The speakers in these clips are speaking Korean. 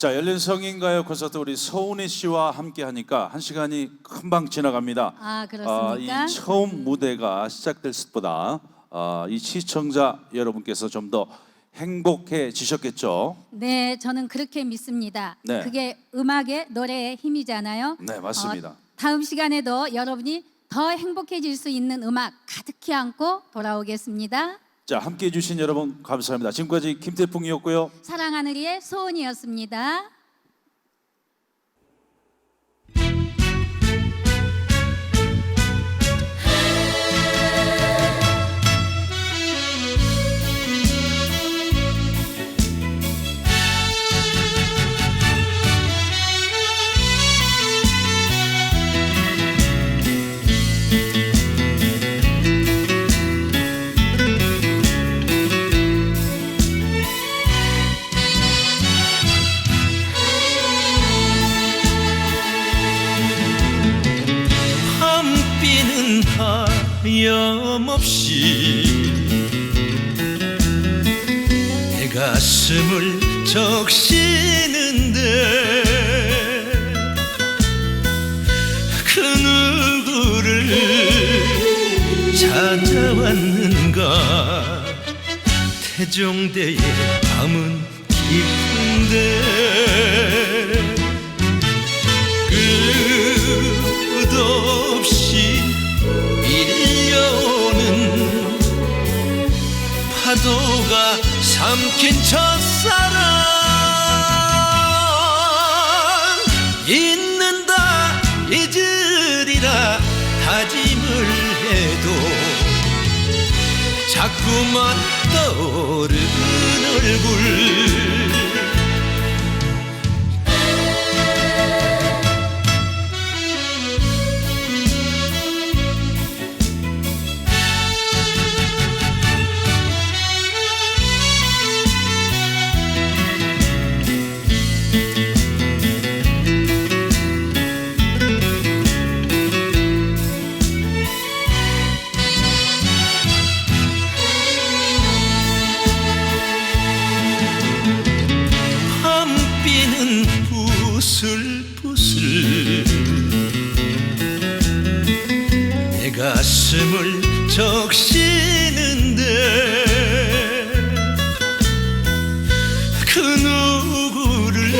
자 열린 성인가요 콘서트 우리 서운희 씨와 함께 하니까 한 시간이 금방 지나갑니다. 아, 그렇습니까? 이 처음 무대가 시작될 때보다 아, 이 시청자 여러분께서 좀 더 행복해지셨겠죠? 네, 저는 그렇게 믿습니다. 네. 그게 음악의 노래의 힘이잖아요. 네 맞습니다. 어, 다음 시간에도 여러분이 더 행복해질 수 있는 음악 가득히 안고 돌아오겠습니다. 자 함께 해주신 여러분 감사합니다. 지금까지 김태풍이었고요. 사랑하늘이의 소원이었습니다. 하염없이 내 가슴을 적시는데 그 누구를 찾아왔는가? 태종대의 밤은 깊은데 끝없이 삼킨 첫사랑. 잊는다 잊으리라. 다짐을 해도 자꾸만 떠오르는 얼굴 가슴을 적시는데 그 누구를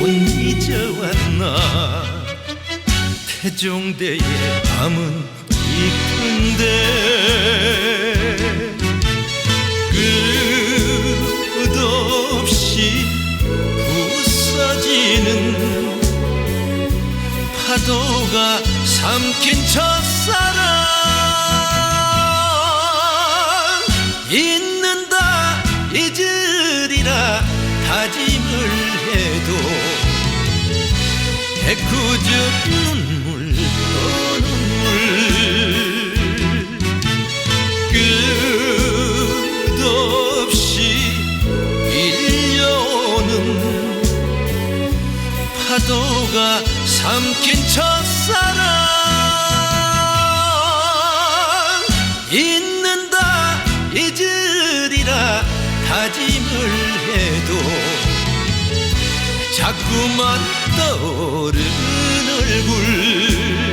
못 잊어왔나? 태종대의 밤은 깊은데 파도가 삼킨 첫사랑. 잊는다 잊으리라 다짐을 해도 애꿎은 파도가 삼킨 첫사랑. 잊는다 잊으리라 다짐을 해도. 자꾸만 떠오르는 얼굴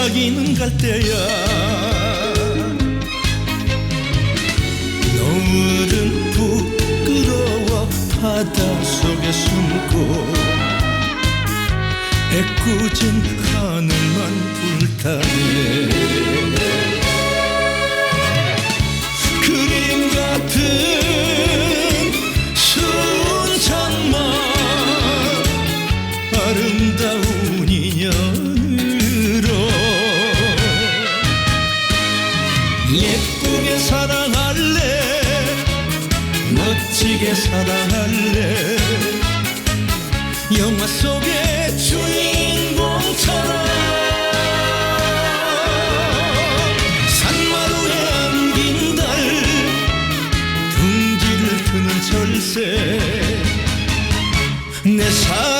이야기는 갈 때야. 노을은 부끄러워 바다 속에 숨고 애꿎은 하늘만 불타네. 그림 같은 순천만 아름 멋지게 사랑할래? 영화 속의 주인공처럼 산마루에 안긴 달 둥지를 트는 철새 내 사랑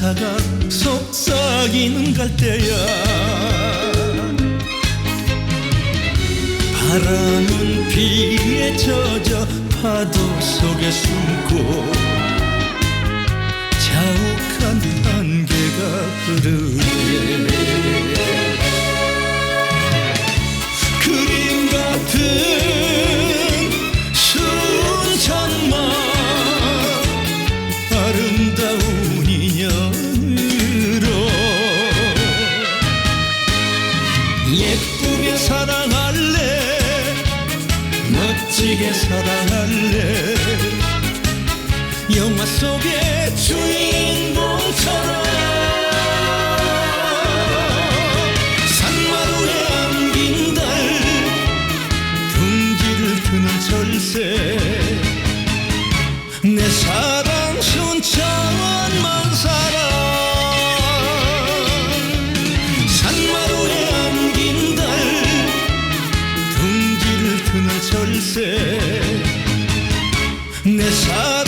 사각사각 속삭이는 갈대야. 바람은 비에 젖어 파도 속에 숨고 영화 속의 주인공처럼 산마루에 안긴 달 둥지를 트는 철새 내 사랑 순천만 사랑 산마루에 안긴 달 둥지를 트는 철새 내 사랑